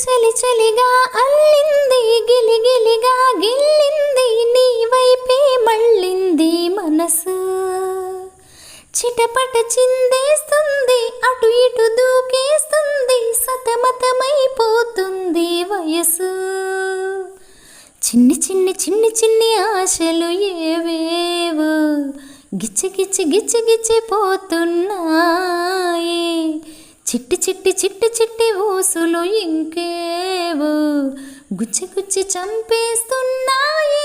చలి చలిగా అల్లింది గిలిగిలిగా గిల్లింది నీ వైపే మళ్ళింది మనసు. చిటపట చిందేస్తుంది అటు ఇటు దూకేస్తుంది సతమతమైపోతుంది వయసు. చిన్ని చిన్ని చిన్ని చిన్ని ఆశలు ఏవేవో గిచ్చి గిచ్చి గిచ్చి గిచ్చి చిట్టి చిట్టి చిట్టి చిట్టి ఊసులు ఇంకేవో గుచ్చి గుచ్చి చంపేస్తున్నాయి.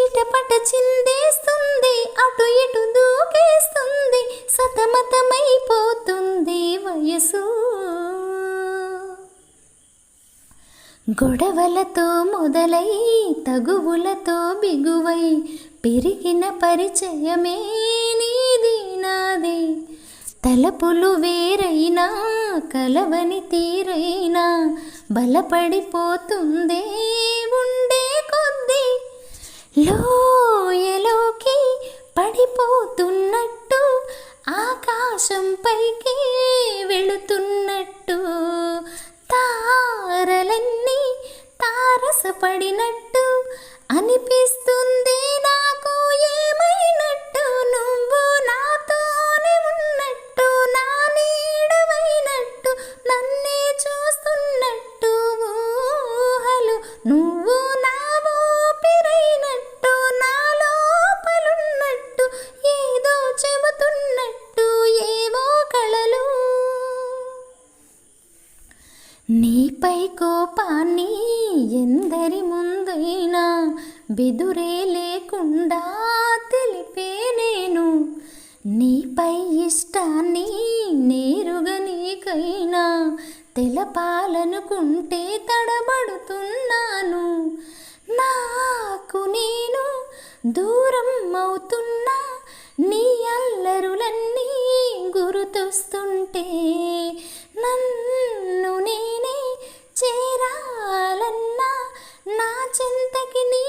చిటపట చిందేస్తుంది అటు ఇటు దూకేస్తుంది సతమతమైపోతుంది వయసు. గొడవలతో మొదలై తగువులతో బిగువై పెరిగిన పరిచయమే నీది నాది. తలపులు వేరైనా కలవని తీరైనా బలపడిపోతుందే లోయలోకి పడిపోతున్నట్టు ఆకాశం పైకి వెళుతున్నట్టు తారలన్నీ తారసపడినట్టు అనిపిస్తుంది నాకు. నీపై కోపాన్ని ఎందరి ముందైనా బెదురే లేకుండా తెలిపే నేను. నీపై ఇష్టాన్ని నేరుగా నీకైనా తెలపాలనుకుంటే తడబడుతున్నాను. నాకు నేను దూరం అవుతున్నా నీ అల్లరులన్నీ గుర్తొస్తుంటే చింతకి నీ